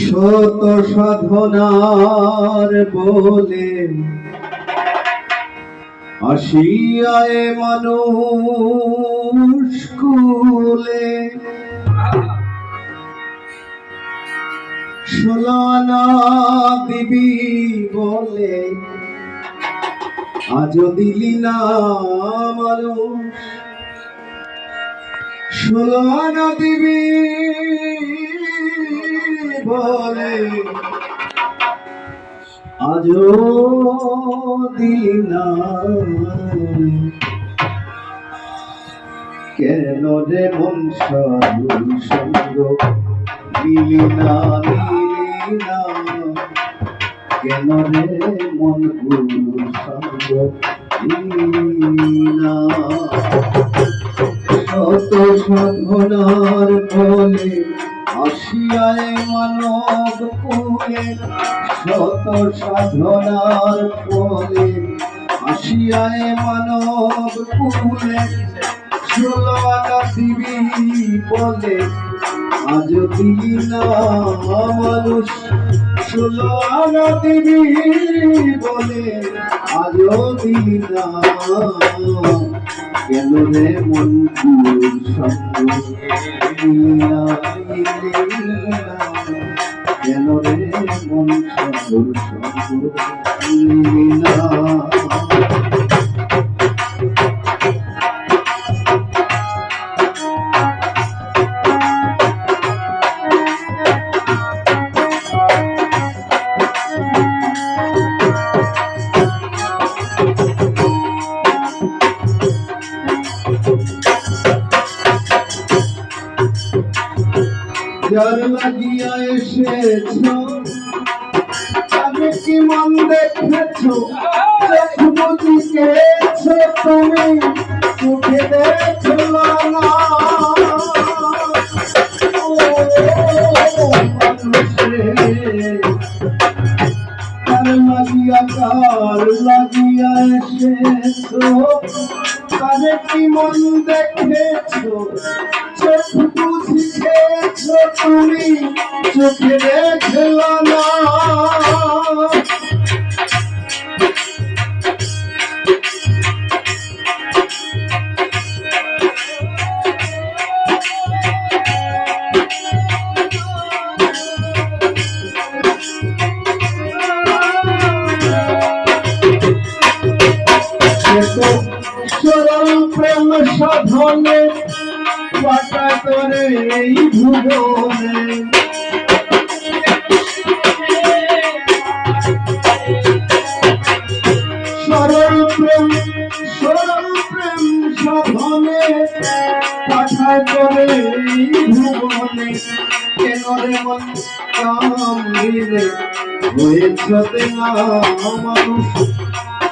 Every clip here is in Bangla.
শত সাধনার বলে আসিয়ায় মানুষ কুলে সোলানা দিবি বলে আজ দিলি না মানুষ। সোলানা দিবি বলে, আজও দিলি না কেন রে সাধু সঙ্গ মিলি না না কেন রে মন সাধনার ফলে আসিয়ায় মানব কুলে। শত সাধনার ফলে আসিয়ায় মানব কুলে। ষোলো দিবি বলে আজ মানুষ ষোলো আনা দিবি বলে, আজও দিলি। না কেন রে মন কেন রে মন সঙ্গ যার লাগিয়া এসেছ আমি কি মন দেখেছ চোখ বুঝিয়েছ তুমি চোখে দেখল মন চোখ বুঝিয়েছ তুমি চোখে দেখল না। সাধনে পাটা করে এই ভুবনে। সরল প্রেম সরল প্রেম সাধনে পাঠা করে এই ভুবনে। কেন মন কামিলে হয়েছে না মানুষ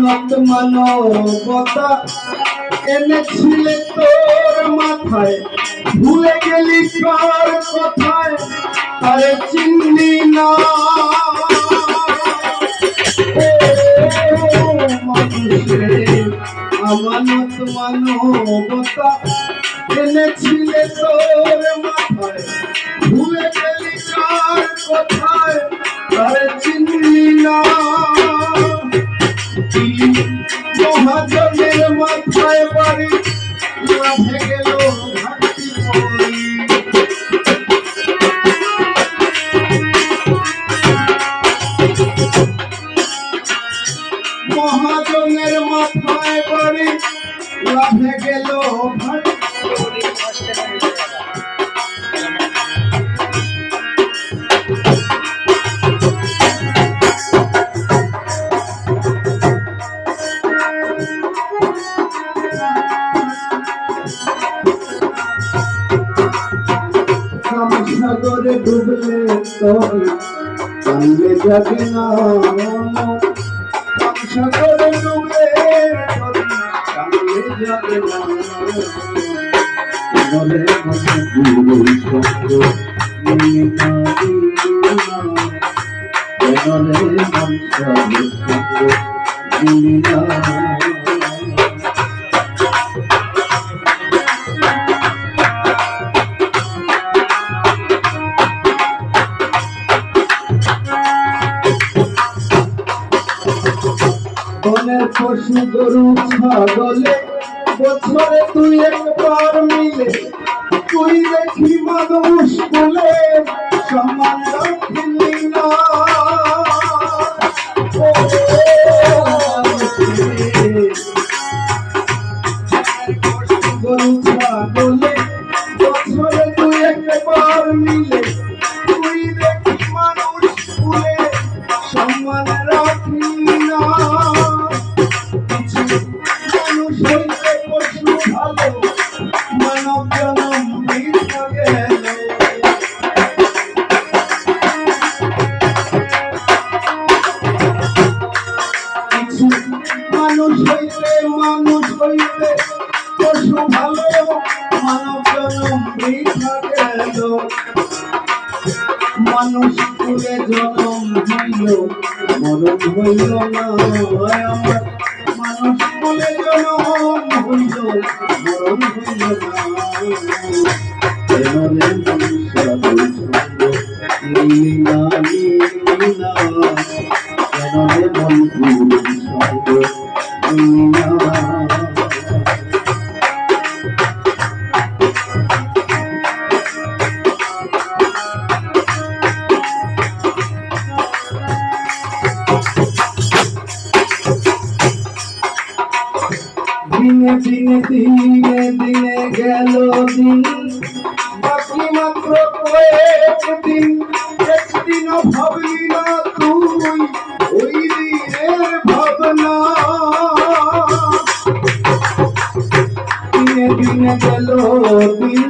আমানত মানবতা। এনেছিলে তোর মাথায়। ভুলে গেলি কার কথায়। আরে চিনলি না। আমানত মানবতা। এনেছিলে তোর মাথায়। ভুলে গেলি কার কথায়। আরে চিনলি না। মহাজনের মাথায় বাড়ি তোর কান্দে যাবে না সাগরে ডুবে কান্দে যাবে না পশু গরু ছাগলে বছরে তুই একবার মিলে তুই দেখি মানুষ বলে সমান রাখলি মানুষ কুলে জনম হইল মরণ হইল না মানুষ কুলে জনম হইল মরণ হইল না দিনে দিনে দিনে দিনে গেল দিন। বাকি মাত্র কয়েক দিন একদিনও ভাবলি না তুই, ওই দিনের ভাবনা। দিনে দিনে গেল দিন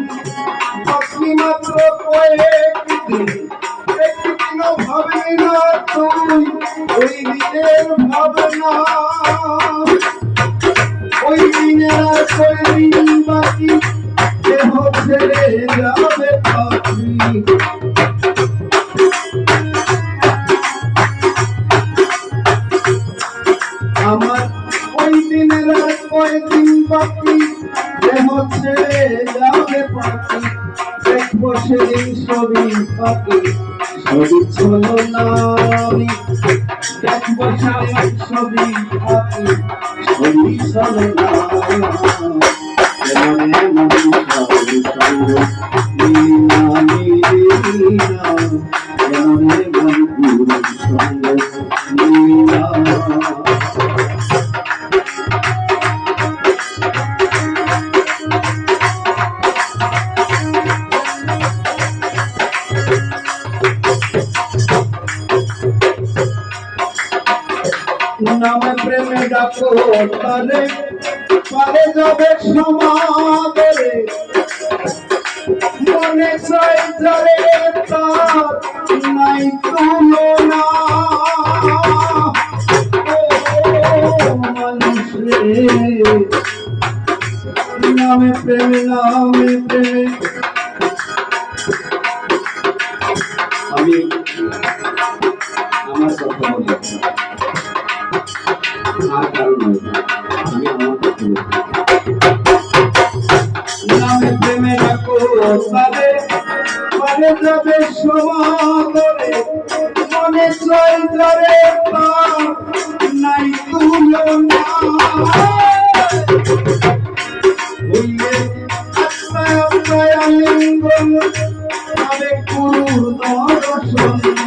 ছবি পাখি ছবি চলো নামি দেখব সেদিন ছবি পাখি ছবি চলো নামি এমনে মনুষ্য ডাকো তারে পারে যাবে সমাদরে। মনে চাই যারে তার নাই তুলনা রে, নামে প্রেমে নামে প্রেমে। নামে প্রেমে রাখো তারে পারে যাবে সমাদরে মনে যারে নাই তুলনা হইলে আত্মায় আত্মায় আলিঙ্গন গুরুর দর্শন।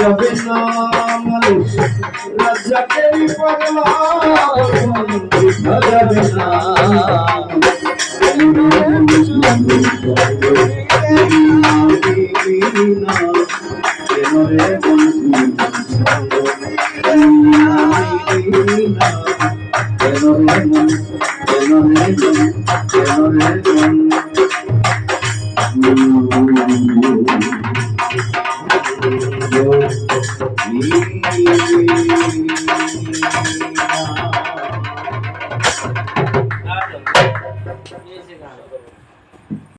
যাবে সামলে রাজাকেই পাগলা যাবে না